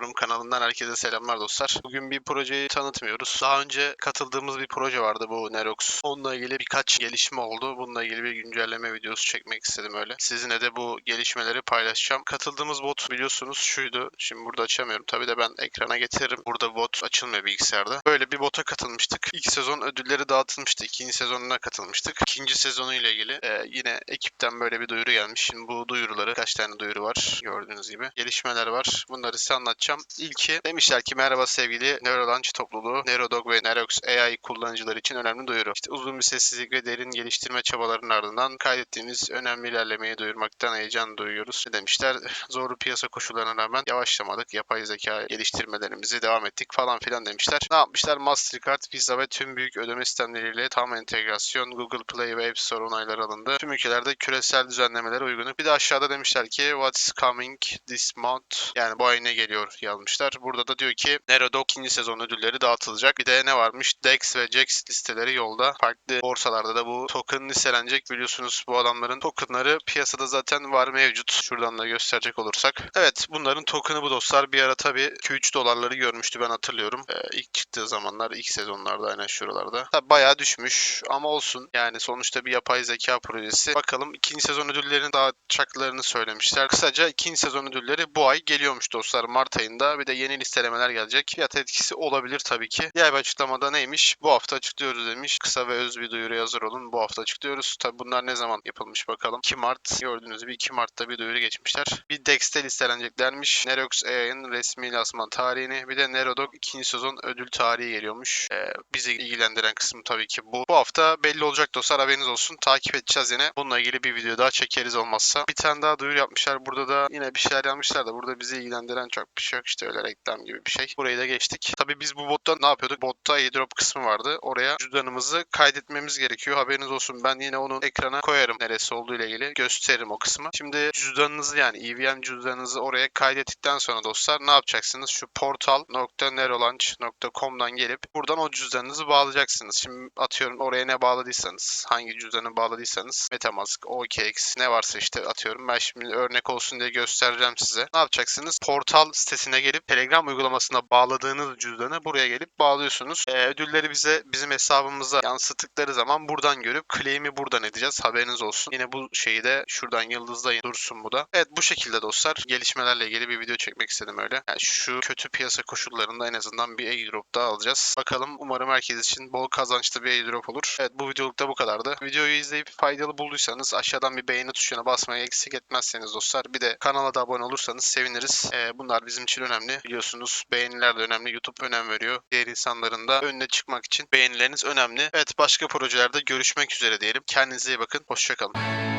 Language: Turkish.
kanalından herkese selamlar dostlar. Bugün bir projeyi tanıtmıyoruz. Daha önce katıldığımız bir proje vardı bu Nerox. Onunla ilgili birkaç gelişme oldu. Bununla ilgili bir güncelleme videosu çekmek istedim öyle. Sizinle de bu gelişmeleri paylaşacağım. Katıldığımız bot biliyorsunuz şuydu. Şimdi burada açamıyorum. Tabii de ben ekrana getiririm. Burada bot açılmıyor bilgisayarda. Böyle bir bota katılmıştık. İlk sezon ödülleri dağıtılmıştı. İkinci sezonuna katılmıştık. İkinci sezonu ile ilgili e, yine ekipten böyle bir duyuru gelmiş. Şimdi bu duyuruları kaç tane duyuru var gördüğünüz gibi. Gelişmeler var. Bunları size anlatacağım. İlki demişler ki merhaba sevgili Neurolaunch topluluğu. Neurodog ve Nerox AI kullanıcıları için önemli duyuru. İşte uzun bir sessizlik ve derin geliştirme çabalarının ardından kaydettiğimiz önemli ilerlemeyi duyurmaktan heyecan duyuyoruz. Demişler? Zorlu piyasa koşullarına rağmen yavaşlamadık. Yapay zeka geliştirmelerimizi devam ettik falan filan demişler. Ne yapmışlar? Mastercard, Visa ve tüm büyük ödeme sistemleriyle tam entegrasyon Google Play ve App Store onayları alındı. Tüm ülkelerde küresel düzenlemelere uygun. Bir de aşağıda demişler ki What's coming this month? Yani bu ay ne geliyor yazmışlar. Burada da diyor ki Nerodog ikinci sezon ödülleri dağıtılacak. Bir de ne varmış? DEX ve JAX listeleri yolda. Farklı borsalarda da bu token listelenecek. Biliyorsunuz bu adamların tokenları piyasada zaten var mevcut. Şuradan da gösterecek olursak. Evet bunların token'ı bu dostlar. Bir ara tabii 2-3 dolarları görmüştü ben hatırlıyorum. Ee, ilk çıktığı zamanlar ilk sezonlarda aynen şuralarda. Tabii bayağı düşmüş ama olsun. Yani sonuçta bir yapay zeka projesi. Bakalım ikinci sezon ödüllerini dağıtacaklarını söylemişler. Kısaca ikinci sezon ödülleri bu ay geliyormuş dostlar Mart ayında. Bir de yeni listelemeler gelecek. Fiyat etkisi olabilir tabii ki. Diğer açıklamada neymiş? Bu hafta açıklıyoruz demiş. Kısa ve öz bir duyuru hazır olun. Bu hafta açıklıyoruz. Tabii bunlar ne zaman yapılmış bakalım. 2 Mart gördüğünüz gibi 2 Mart'ta bir duyuru geçmişler. Bir Dex'te listeleneceklermiş. Nerox AI'ın resmi lansman tarihini. Bir de Nerodog ikinci sezon ödül tarihi geliyormuş. Ee, bizi ilgilendiren kısmı tabii ki bu. Bu hafta belli olacak dostlar haberiniz olsun. Takip edeceğiz yine. Bununla ilgili bir video daha çekeriz olmazsa. Bir tane daha duyuru yapmışlar. Burada da yine bir şeyler yapmışlar da burada bizi ilgilendiren çok bir şey yok. İşte öyle reklam gibi bir şey. Burayı da geçtik. Tabii biz bu botta ne yapıyorduk? Botta airdrop kısmı vardı. Oraya cüzdanımızı kaydetmemiz gerekiyor. Haberiniz olsun. Ben yine onun ekrana koyarım neresi olduğu ile ilgili. Gösteririm o kısmı. Şimdi cüzdanınızı yani EVM cüzdanınızı oraya kaydettikten sonra dostlar ne yapacaksınız? Şu portal.nerolaunch.com'dan gelip buradan o cüzdanınızı bağlayacaksınız. Şimdi atıyorum oraya ne bağladıysanız, hangi cüzdanı bağladıysanız Metamask, OKX ne varsa işte atıyorum. Ben şimdi örnek olsun diye göstereceğim size. Ne yapacaksınız? Portal sitesine gelip Telegram uygulamasına bağladığınız cüzdanı buraya gelip bağlıyorsunuz. Ee, ödülleri bize bizim hesabımıza yansıttıkları zaman buradan görüp claim'i buradan edeceğiz. Haberiniz olsun. Yine bu şeyi de şuradan yıldızlayın dursun bu da. Evet bu şekilde dostlar gelişmelerle ilgili bir video çekmek istedim öyle. Yani şu kötü piyasa koşullarında en azından bir airdrop daha alacağız. Bakalım umarım herkes için bol kazançlı bir airdrop olur. Evet bu videoluk da bu kadardı. Videoyu izleyip faydalı bulduysanız aşağıdan bir beğeni tuşuna basmayı eksik etmezseniz dostlar. Bir de kanala da abone olursanız seviniriz. Ee, bunlar bizim için önemli. Biliyorsunuz beğeniler de önemli. YouTube önem veriyor. Diğer insanların da önüne çıkmak için beğenileriniz önemli. Evet başka projelerde görüşmek üzere diyelim. Kendinize iyi bakın. Hoşçakalın.